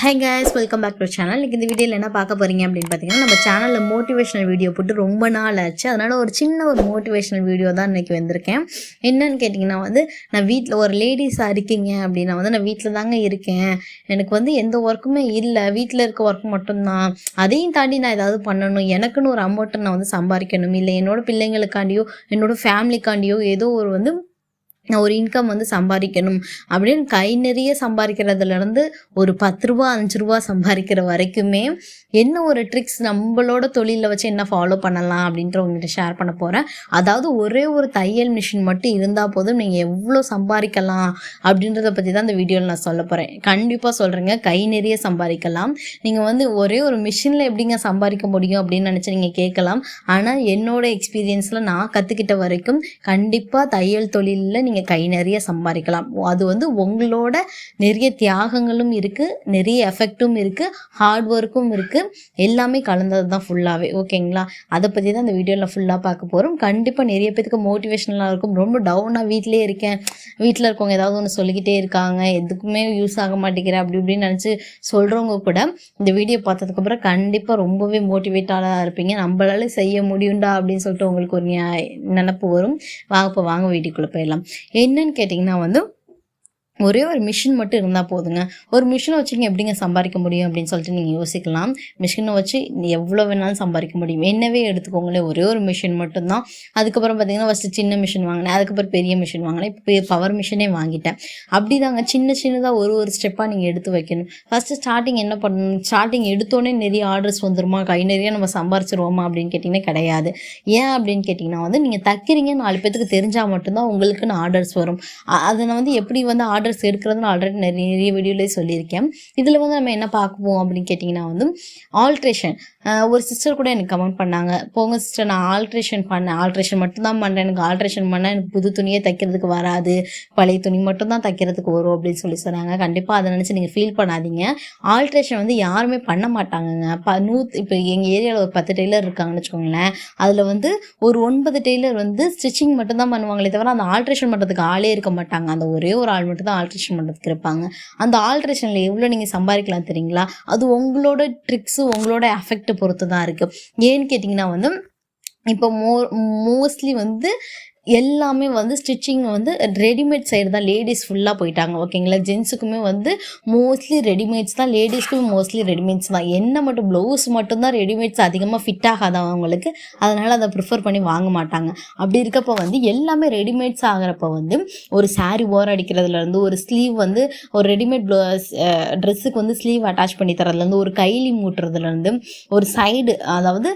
Hi guys welcome back to channel இன்னைக்கு இந்த வீடியோவில் என்ன பார்க்க போகிறீங்க அப்படின்னு பார்த்தீங்கன்னா நம்ம சேனலில் மோட்டிவேஷனல் வீடியோ போட்டு ரொம்ப நாள் ஆச்சு. அதனால் ஒரு சின்ன ஒரு மோட்டிவேஷனல் வீடியோ தான் இன்றைக்கி வந்திருக்கேன். என்னன்னு கேட்டிங்கன்னா வந்து நான் வீட்டில் ஒரு லேடிஸாக இருக்கீங்க அப்படின்னா வந்து நான் வீட்டில் தாங்க இருக்கேன். எனக்கு வந்து எந்த ஒர்க்குமே இல்லை. வீட்டில் இருக்க ஒர்க் மட்டும்தான். அதையும் தாண்டி நான் ஏதாவது பண்ணணும். எனக்குன்னு ஒரு அமௌண்ட்டை நான் வந்து சம்பாதிக்கணும். இல்லை என்னோடய பிள்ளைங்களுக்காண்டியோ என்னோடய ஃபேமிலிக்காண்டியோ ஏதோ ஒரு வந்து ஒரு இன்கம் வந்து சம்பாதிக்கணும். அப்படின்னு கை நிறைய சம்பாதிக்கிறதுலேருந்து ஒரு பத்து ரூபா அஞ்சு ரூபா சம்பாதிக்கிற வரைக்குமே என்ன ஒரு ட்ரிக்ஸ் நம்மளோட தொழிலில் வச்சு என்ன ஃபாலோ பண்ணலாம் அப்படின்ற உங்ககிட்ட ஷேர் பண்ண போகிறேன் அதாவது ஒரே ஒரு தையல் மிஷின் மட்டும் இருந்தால் போதும் நீங்கள் எவ்வளோ சம்பாதிக்கலாம் அப்படின்றத பற்றி தான் இந்த வீடியோவில் நான் சொல்ல போகிறேன் கண்டிப்பாக சொல்கிறேங்க கை நிறைய சம்பாதிக்கலாம். நீங்கள் வந்து ஒரே ஒரு மிஷினில் எப்படிங்க சம்பாதிக்க முடியும் அப்படின்னு நினச்சி நீங்கள் கேட்கலாம். ஆனால் என்னோட எக்ஸ்பீரியன்ஸில் நான் கற்றுக்கிட்ட வரைக்கும் கண்டிப்பாக தையல் தொழிலில் நீங்கள் கை நிறைய சம்பாதிக்கலாம். அது வந்து உங்களோட நிறைய தியாகங்களும் இருக்குது நிறைய எஃபெக்ட்டும் இருக்குது ஹார்ட் ஒர்க்கும் இருக்குது எல்லாமே கலந்தது தான் ஃபுல்லாகவே ஓகேங்களா அதை பற்றி தான் இந்த வீடியோவில் ஃபுல்லாக பார்க்க போகிறோம் கண்டிப்பாக நிறைய பேத்துக்கு மோட்டிவேஷனலாக இருக்கும். ரொம்ப டவுனாக வீட்டிலே இருக்கேன். வீட்டில் இருக்கவங்க ஏதாவது ஒன்று சொல்லிக்கிட்டே இருக்காங்க. எதுக்குமே யூஸ் ஆக மாட்டேங்கிறேன். அப்படி இப்படின்னு நினச்சி சொல்கிறவங்க கூட இந்த வீடியோ பார்த்ததுக்கப்புறம் கண்டிப்பாக ரொம்பவே மோட்டிவேட்டாக இருப்பீங்க. நம்மளால செய்ய முடியும்டா அப்படின்னு சொல்லிட்டு உங்களுக்கு ஒரு நினைப்பு நினப்பு வரும். வாங்க இப்போ வாங்க வீட்டுக்குள்ளே போயிடலாம். என்னன்னு கேட்டிங்கன்னா வந்து ஒரே ஒரு மிஷின் மட்டும் இருந்தால் போதுங்க. ஒரு மிஷினை வச்சு நீங்கள் எப்படிங்க சம்பாதிக்க முடியும் அப்படின்னு சொல்லிட்டு நீங்கள் யோசிக்கலாம். மிஷினை வச்சு எவ்வளோ வேணாலும் சம்பாதிக்க முடியும். என்னவே எடுத்துக்கோங்களேன் ஒரே ஒரு மிஷின் மட்டும்தான். அதுக்கப்புறம் பார்த்தீங்கன்னா ஃபஸ்ட்டு சின்ன மிஷின் வாங்கினேன். அதுக்கப்புறம் பெரிய மிஷின் வாங்கினேன். இப்போ பவர் மிஷினே வாங்கிட்டேன். அப்படி தாங்க சின்ன சின்னதாக ஒரு ஒரு ஸ்டெப்பாக நீங்கள் எடுத்து வைக்கணும். ஃபஸ்ட்டு ஸ்டார்டிங் என்ன பண்ணணும்? ஸ்டார்டிங் எடுத்தோடனே நிறைய ஆர்டர்ஸ் வந்துருமா? கை நிறைய நம்ம சம்பாரிச்சிருவோமா? அப்படின்னு கேட்டிங்கன்னா கிடையாது. ஏன் அப்படின்னு கேட்டிங்கன்னா வந்து நீங்கள் தைக்கிறீங்க நாலு பேத்துக்கு தெரிஞ்சால் மட்டும்தான் உங்களுக்குன்னு ஆர்டர்ஸ் வரும். அதை நான் வந்து எப்படி வந்து ஆர்டர் ஆர்டர்ஸ் எடுக்கிறதுன்னு ஆல்ரெடி நிறைய நிறைய வீடியோலேயே சொல்லியிருக்கேன். இதில் வந்து நம்ம என்ன பார்க்குவோம் அப்படின்னு கேட்டிங்கன்னா வந்து ஆல்ட்ரேஷன் ஒரு சிஸ்டர் கூட எனக்கு கமெண்ட் பண்ணாங்க. போங்க சிஸ்டர் நான் ஆல்ட்ரேஷன் பண்ணேன். ஆல்ட்ரேஷன் மட்டும்தான் பண்ணேன் எனக்கு ஆல்ட்ரேஷன் பண்ணால் எனக்கு புது துணியே தைக்கிறதுக்கு வராது. பழைய துணி மட்டும்தான் தைக்கிறதுக்கு வரும் அப்படின்னு சொல்லி சொன்னாங்க. கண்டிப்பாக அதை நினச்சி நீங்கள் ஃபீல் பண்ணாதீங்க. ஆல்ட்ரேஷன் வந்து யாருமே பண்ண மாட்டாங்கங்க. ப நூத் இப்போ எங்கள் ஏரியாவில் ஒரு பத்து டெய்லர் இருக்காங்கன்னு வச்சுக்கோங்களேன். அதில் வந்து ஒரு ஒன்பது டெய்லர் வந்து ஸ்டிச்சிங் மட்டும்தான் பண்ணுவாங்களே தவிர அந்த ஆல்ட்ரேஷன் பண்ணுறதுக்கு ஆளே இருக்க மாட்டாங்க. அந்த ஒரே ஒரு ஆள் மட்டும் தான் ஆல்ட்ரேஷன் பண்ணுறதுக்கு இருப்பாங்க. அந்த ஆல்ட்ரேஷனில் எவ்வளோ நீங்கள் சம்பாதிக்கலாம் தெரியுங்களா? அது உங்களோட ட்ரிக்ஸு உங்களோட எஃபெக்ட் பொறுத்து தான் இருக்குது ஏன்னு கேட்டிங்கன்னா வந்து இப்போ மோ மோஸ்ட்லி வந்து எல்லாமே வந்து ஸ்டிச்சிங் வந்து ரெடிமேட் சைடு தான். லேடிஸ் ஃபுல்லாக போயிட்டாங்க ஓகேங்களா ஜென்ஸுக்குமே வந்து மோஸ்ட்லி ரெடிமேட்ஸ் தான். லேடிஸ்க்குமே மோஸ்ட்லி ரெடிமேட்ஸ் தான். என்ன மட்டும் ப்ளவுஸ் மட்டும்தான் ரெடிமேட்ஸ் அதிகமாக ஃபிட் ஆகாதான் அவங்களுக்கு? அதனால் அதை ப்ரிஃபர் பண்ணி வாங்க மாட்டாங்க. அப்படி இருக்கப்போ வந்து எல்லாமே ரெடிமேட்ஸ் ஆகிறப்ப வந்து ஒரு சாரீ ஓரம் அடிக்கிறதுலேருந்து ஒரு ஸ்லீவ் வந்து ஒரு ரெடிமேட் ட்ரெஸ்ஸுக்கு வந்து ஸ்லீவ் அட்டாச் பண்ணி தரதுலேருந்து ஒரு கைலி மூட்டுறதுலேருந்து ஒரு சைடு அதாவது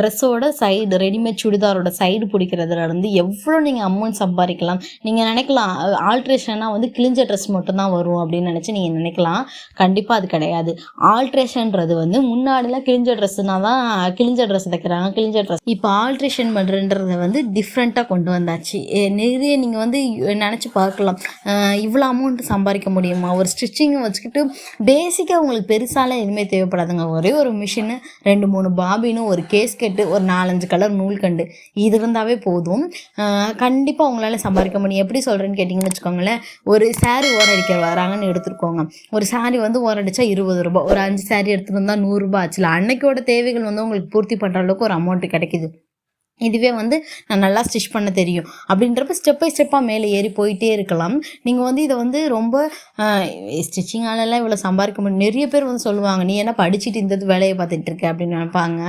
ட்ரெஸ்ஸோட சைடு ரெடிமேட் சுடிதாரோட சைடு பிடிக்கிறதுலேருந்து எவ்வளோ நீங்கள் அமௌண்ட் சம்பாதிக்கலாம். நீங்கள் நினைக்கலாம் ஆல்ட்ரேஷனாக வந்து கிழிஞ்ச ட்ரெஸ் மட்டும்தான் வரும் அப்படின்னு நினச்சி நீங்கள் நினைக்கலாம். கண்டிப்பாக அது கிடையாது. ஆல்ட்ரேஷன்றது வந்து முன்னாடிலாம் கிழிஞ்ச ட்ரெஸ்னா தான் கிழிஞ்ச ட்ரெஸ் தைக்கிறாங்க கிழிஞ்ச ட்ரெஸ் இப்போ ஆல்ட்ரேஷன் பண்ணுறன்றத வந்து டிஃப்ரெண்ட்டாக கொண்டு வந்தாச்சு. நிறைய நீங்கள் வந்து நினச்சி பார்க்கலாம். இவ்வளோ அமௌண்ட் சம்பாதிக்க முடியுமா? ஒரு ஸ்டிச்சிங்கை வச்சுக்கிட்டு பேசிக்காக உங்களுக்கு பெருசாலாம் எதுவுமே தேவைப்படாதுங்க. ஒரே ஒரு மிஷினு ரெண்டு மூணு பாபின்னு ஒரு கேஸ்கெட்டு ஒரு நாலஞ்சு கலர் நூல்கண்டு இது இருந்தாவே போதும். கண்டிப்பாக உங்களால் சம்பாதிக்க முடியும். எப்படி சொல்கிறேன்னு கேட்டிங்கன்னு வச்சுக்கோங்களேன் ஒரு saree ஓரம் அடிக்க வராங்கன்னு எடுத்துருக்கோங்க ஒரு saree வந்து ஓரம் அடித்தா இருபது ரூபாய். ஒரு அஞ்சு சாரீ எடுத்துகிட்டு வந்தால் நூறுரூபா ஆச்சுல. அன்னைக்கோட தேவைகள் வந்து உங்களுக்கு பூர்த்தி பண்ணுற அளவுக்கு ஒரு அமௌண்ட் கிடைக்கிது. இதுவே வந்து நான் நல்லா ஸ்டிச் பண்ண தெரியும். அப்படின்றப்ப ஸ்டெப் பை ஸ்டெப்பாக மேலே ஏறி போயிட்டே இருக்கலாம். நீங்கள் வந்து இதை வந்து ரொம்ப ஸ்டிச்சிங்காலெல்லாம் இவ்வளோ சம்பாதிக்க முடியும். நிறைய பேர் வந்து சொல்லுவாங்க நீ என்ன படிச்சுட்டு இந்த இது வேலையை பார்த்துட்டு இருக்க? அப்படின்னு நினைப்பாங்க.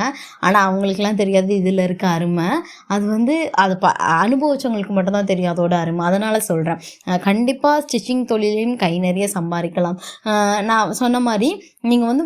ஆனால் அவங்களுக்குலாம் தெரியாது இதில் இருக்க அருமை. அது வந்து அது ப அனுபவிச்சவங்களுக்கு மட்டும்தான் தெரியும் அதோட அருமை. அதனால் சொல்கிறேன் கண்டிப்பாக ஸ்டிச்சிங் தொழிலையும் கை நிறைய சம்பாதிக்கலாம். நான் சொன்ன மாதிரி நீங்கள் வந்து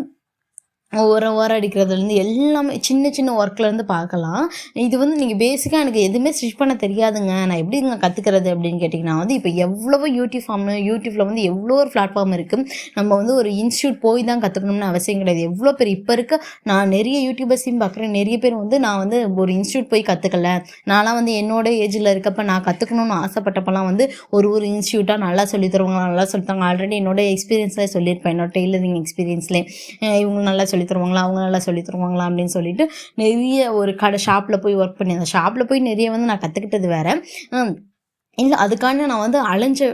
ஓர ஓரம் அடிக்கிறதுலேருந்து எல்லாமே சின்ன சின்ன ஒர்க்லேருந்து பார்க்கலாம். இது வந்து நீங்கள் பேசிக்காக எனக்கு எதுவுமே ஸ்டிச் பண்ண தெரியாதுங்க. நான் எப்படிங்க கற்றுக்கிறது அப்படின்னு கேட்டிங்கன்னா வந்து இப்போ எவ்வளவோ யூடியூப் ஃபார்ம் யூடியூப்பில் வந்து எவ்வளோ ஒரு பிளாட்ஃபார்ம் இருக்குது நம்ம வந்து ஒரு இன்ஸ்டியூட் போய் தான் கற்றுக்கணும்னு அவசியம் கிடையாது. எவ்வளோ பேர் இப்போ இருக்க நான் நிறைய யூடியூபர்ஸையும் பார்க்குறேன். நிறைய பேர் வந்து நான் வந்து ஒரு இன்ஸ்டியூட் போய் கற்றுக்கல நான்லாம் வந்து என்னோட ஏஜில் இருக்கப்ப நான் கற்றுக்கணும்னு ஆசைப்பட்டப்பெல்லாம் வந்து ஒரு ஒரு இன்ஸ்டியூட்டாக நல்லா சொல்லி தருவாங்க. நல்லா சொல்லித்தாங்க ஆல்ரெடி என்னோட எக்ஸ்பீரியன்ஸில் சொல்லியிருப்பேன். என்னோட டெய்லரிங் எக்ஸ்பீரியன்ஸ்லேயே இவங்க நல்லா சொல்லி தருவாங்களா அவங்க நல்லா சொல்லி தருவாங்களா அப்படின்னு சொல்லிட்டு நிறைய ஒரு கடை ஷாப்பில் போய் ஒர்க் பண்ணி அந்த ஷாப்பில் போய் நிறைய வந்து நான் கற்றுக்கிட்டது வேறு. இல்லை அதுக்காண்டி நான் வந்து அலைஞ்ச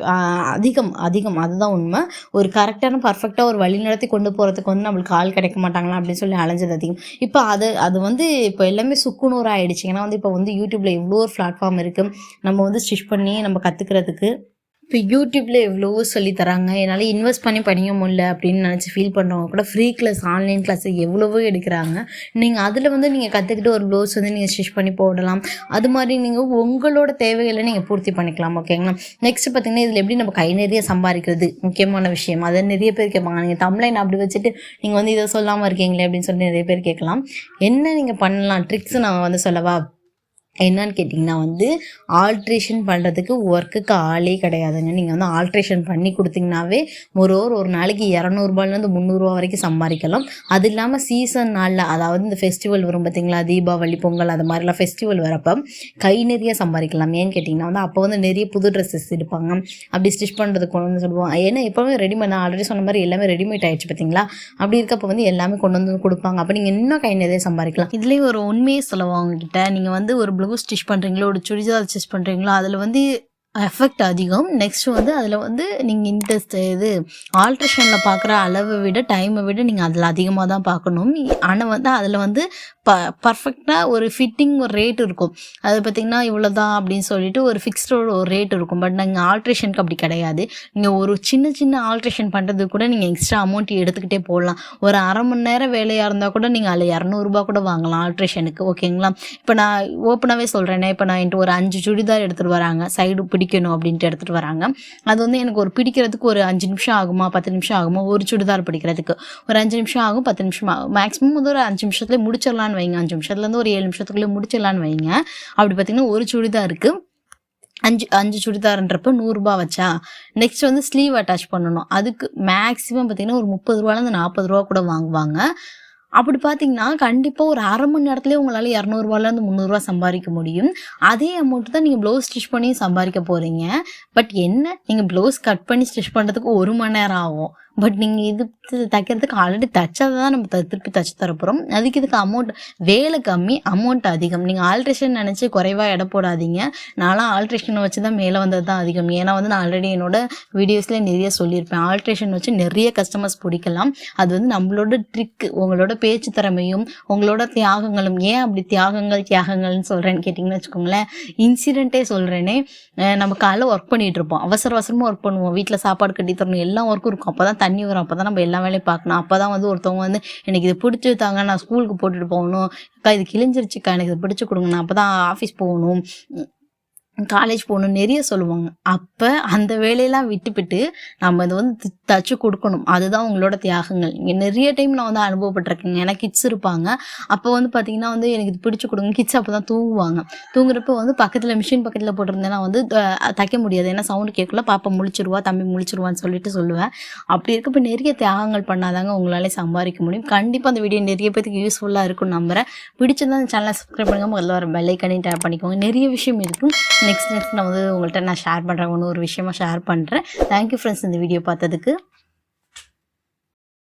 அதிகம் அதிகம். அதுதான் உண்மை. ஒரு கரெக்டான பர்ஃபெக்டாக ஒரு வழி நடத்தி கொண்டு போகிறதுக்கு வந்து நம்மளுக்கு ஆள் கிடைக்க மாட்டாங்களா? அப்படின்னு சொல்லி அலைஞ்சது அதிகம். இப்போ அது அது வந்து இப்போ எல்லாமே சுக்குநூறு ஆகிடுச்சு ஏன்னா வந்து இப்போ வந்து யூடியூப்பில் இவ்வளோ ஒரு பிளாட்ஃபார்ம் இருக்குது நம்ம வந்து ஸ்டிச் பண்ணி நம்ம கற்றுக்கிறதுக்கு இப்போ யூடியூப்பில் எவ்வளவோ சொல்லி தராங்க. என்னால் இன்வெஸ்ட் பண்ணி படிக்க முடியல அப்படின்னு நினச்சி ஃபீல் பண்ணுறவங்க கூட ஃப்ரீ கிளாஸ் ஆன்லைன் கிளாஸ் எவ்வளவோ எடுக்கிறாங்க. நீங்கள் அதில் வந்து நீங்கள் கற்றுக்கிட்டு ஒரு ப்ளவுஸ் வந்து நீங்கள் ஸ்டிச் பண்ணி போடலாம். அது மாதிரி நீங்கள் உங்களோட தேவைகளை நீங்கள் பூர்த்தி பண்ணிக்கலாம் ஓகேங்களா நெக்ஸ்ட் பார்த்தீங்கன்னா இதில் எப்படி நம்ம கை நிறைய சம்பாதிக்கிறது முக்கியமான விஷயம். அதை நிறைய பேர் கேட்பாங்க. நீங்கள் தமிழன் அப்படி வச்சுட்டு நீங்கள் வந்து இதை சொல்லாமல் இருக்கீங்களே அப்படின்னு சொல்லி நிறைய பேர் கேட்கலாம். என்ன நீங்கள் பண்ணலாம்? ட்ரிக்ஸ் நான் வந்து சொல்லவா? என்னன்னு கேட்டிங்கன்னா வந்து ஆல்ட்ரேஷன் பண்ணுறதுக்கு ஒர்க்குக்கு ஆளே கிடையாதுங்க. நீங்கள் வந்து ஆல்ட்ரேஷன் பண்ணி கொடுத்தீங்கனாவே ஒரு ஒரு ஒரு நாளைக்கு இரநூறுபாலேருந்து முந்நூறுரூவா வரைக்கும் சம்பாதிக்கலாம். அது இல்லாமல் சீசன் நாளில் அதாவது இந்த ஃபெஸ்டிவல் வரும் பார்த்தீங்களா தீபாவளி பொங்கல் அது மாதிரிலாம் ஃபெஸ்டிவல் வரப்போ கை நிறைய சம்பாதிக்கலாம். ஏன்னு கேட்டிங்கன்னா வந்து அப்போ வந்து நிறைய புது ட்ரெஸ்ஸஸ் எடுப்பாங்க. அப்படி ஸ்டிச் பண்ணுறதுக்கு கொண்டு வந்து சொல்லுவாங்க. ஏன்னா எப்போவுமே ரெடிமேட் நான் ஆல்ரெடி சொன்ன மாதிரி எல்லாமே ரெடிமேட் ஆகிடுச்சு பார்த்தீங்களா அப்படி இருக்கப்போ வந்து எல்லாமே கொண்டு வந்து கொடுப்பாங்க. அப்போ நீங்கள் இன்னும் கை நிறைய சம்பாதிக்கலாம். இதுலேயும் ஒரு உண்மையை சொல்லுவாங்க உங்ககிட்ட. நீங்கள் வந்து ஒரு ப்ளவுஸ் ஸ்டிச் பண்ணுறீங்களோ ஒரு சுடிதார் ஸ்டிச் பண்ணுறீங்களோ அதில் வந்து எஃபெக்ட் அதிகம். நெக்ஸ்ட் வந்து அதில் வந்து நீங்கள் இன்ட்ரெஸ்ட் இது ஆல்ட்ரேஷனில் பார்க்குற அளவை விட டைமை விட நீங்கள் அதில் அதிகமாக தான் பார்க்கணும் ஆனால் வந்து அதில் வந்து ப பர்ஃபெக்டாக ஒரு ஃபிட்டிங் ஒரு ரேட் இருக்கும். அது பார்த்திங்கன்னா இவ்வளோ தான் அப்படின்னு சொல்லிட்டு ஒரு ஃபிக்ஸ்டோட ஒரு ரேட் இருக்கும். பட் நாங்கள் ஆல்ட்ரேஷனுக்கு அப்படி கிடையாது. நீங்கள் ஒரு சின்ன சின்ன ஆல்ட்ரேஷன் பண்ணுறதுக்கு கூட நீங்கள் எக்ஸ்ட்ரா அமௌண்ட் எடுத்துக்கிட்டே போடலாம். ஒரு அரை மணி நேரம் வேலையாக இருந்தால் கூட நீங்கள் அதில் இரநூறுபா கூட வாங்கலாம் ஆல்ட்ரேஷனுக்கு ஓகேங்களா இப்போ நான் ஓப்பனாகவே சொல்கிறேனே இப்போ நான் என்கிட்ட ஒரு அஞ்சு சுடிதார் எடுத்துகிட்டு வராங்க. சைடு பிடிக்கணும் அப்படின்ட்டு எடுத்துகிட்டு வராங்க. அது வந்து எனக்கு ஒரு பிடிக்கிறதுக்கு ஒரு அஞ்சு நிமிஷம் ஆகுமா பத்து நிமிஷம் ஆகுமா ஒரு சுடிதார் பிடிக்கிறதுக்கு. ஒரு அஞ்சு நிமிஷம் ஆகும் பத்து நிமிஷம் ஆகும். மேக்ஸிமம் வந்து ஒரு அஞ்சு நிமிஷத்துல முடிச்சிடலான்னு வைங்க. அஞ்சு நிமிஷத்துலேருந்து ஒரு ஏழு நிமிஷத்துக்குள்ளே முடிச்சிடலான்னு வைங்க. அப்படி பார்த்தீங்கன்னா ஒரு சுடிதாருக்கு அஞ்சு அஞ்சு சுடிதார்ன்றப்ப நூறுரூபா வச்சா நெக்ஸ்ட் வந்து ஸ்லீவ் அட்டாச் பண்ணணும். அதுக்கு மேக்ஸிமம் பார்த்தீங்கன்னா ஒரு முப்பது ரூபாலேருந்து நாற்பது ரூபா கூட வாங்குவாங்க. அப்படி பார்த்தீங்கன்னா கண்டிப்பாக ஒரு அரை மணி நேரத்துலேயே உங்களால் இரநூறுவாலேருந்து முந்நூறுரூவா சம்பாதிக்க முடியும். அதே அமௌண்ட் தான் நீங்கள் ப்ளவுஸ் ஸ்டிச் பண்ணி சம்பாதிக்க போகிறீங்க பட் என்ன? நீங்கள் ப்ளவுஸ் கட் பண்ணி ஸ்டிச் பண்ணுறதுக்கு ஒரு மணி நேரம் ஆகும். பட் நீங்கள் இது தைக்கிறதுக்கு ஆல்ரெடி தைச்சதை தான் நம்ம த- திருப்பி தச்சு தரப்போகிறோம் அதுக்கு இதுக்கு அமௌண்ட் வேலை கம்மி அமௌண்ட் அதிகம். நீங்கள் ஆல்ட்ரேஷன் நினச்சி குறைவாக எடை போடாதீங்க. நான்லாம் ஆல்ட்ரேஷனை வச்சு தான் மேலே வந்தது தான் அதிகம். ஏன்னா வந்து நான் ஆல்ரெடி என்னோட வீடியோஸ்லேயே நிறைய சொல்லியிருப்பேன். ஆல்ட்ரேஷன் வச்சு நிறைய கஸ்டமர்ஸ் பிடிக்கலாம். அது வந்து நம்மளோட ட்ரிக் உங்களோட பேச்சு திறமையும் உங்களோட தியாகங்களும். ஏன் அப்படி தியாகங்கள் தியாகங்கள்னு சொல்கிறேன்னு கேட்டிங்கன்னு வச்சுக்கோங்களேன். இன்சிடென்ட்டே சொல்கிறேனே நம்ம காலைல ஒர்க் பண்ணிகிட்ருப்போம் இருப்போம். அவசர அவசரமாக ஒர்க் பண்ணுவோம். வீட்டில் சாப்பாடு கட்டி தரணும். எல்லா ஒர்க்கும் இருக்கும். அப்போ தான் தண்ணி வரும். அப்போ தான் நம்ம எல்லா வேலையும் பார்க்கணும். அப்போ தான் வந்து ஒருத்தவங்க வந்து எனக்கு இது பிடிச்சி தாங்க நான் ஸ்கூலுக்கு போட்டுட்டு போகணும். அக்கா இது கிழிஞ்சிருச்சுக்கா எனக்கு இது பிடிச்சி கொடுங்க நான் அப்போ தான் ஆஃபீஸ் போகணும். காலேஜ் போகணும் நிறைய சொல்லுவாங்க. அப்போ அந்த வேலையெல்லாம் விட்டுவிட்டு நம்ம இது வந்து தச்சு கொடுக்கணும். அதுதான் உங்களோட தியாகங்கள். இங்கே நிறைய டைம் நான் வந்து அனுபவப்பட்டிருக்கேங்க. ஏன்னா கிட்ஸ் இருப்பாங்க. அப்போ வந்து பார்த்தீங்கன்னா வந்து எனக்கு இது பிடிச்சி கொடுங்க. கிட்ஸ் அப்போ தான் தூங்குவாங்க. தூங்குறப்ப வந்து பக்கத்தில் மிஷின் பக்கத்தில் போட்டிருந்தேன்னா வந்து த- தைக்க முடியாது. ஏன்னா சவுண்டு கேட்கல. பாப்பா முழிச்சிருவா தம்பி முழிச்சிருவான்னு சொல்லிட்டு சொல்லுவேன். அப்படி இருக்கப்போ நிறைய தியாகங்கள் பண்ணாதாங்க உங்களாலே சம்பாதிக்க முடியும். கண்டிப்பாக அந்த வீடியோ நிறைய பேருக்கு யூஸ்ஃபுல்லாக இருக்கும்னு நம்புகிறேன் பிடிச்சிருந்தா அந்த சேனலை சப்ஸ்கிரைப் பண்ணுங்க. முதல்ல வர பெல்லைக்கனே டேப் பண்ணிக்கோங்க. நிறைய விஷயம் இருக்கும். நெக்ஸ்ட் நெக்ஸ்ட் நான் வந்து உங்கள்கிட்ட நான் ஷேர் பண்ணுறேன் ஒன்று ஒரு விஷயமா ஷேர் பண்ணுறேன் தேங்க்யூ ஃப்ரெண்ட்ஸ் இந்த வீடியோ பார்த்ததுக்கு.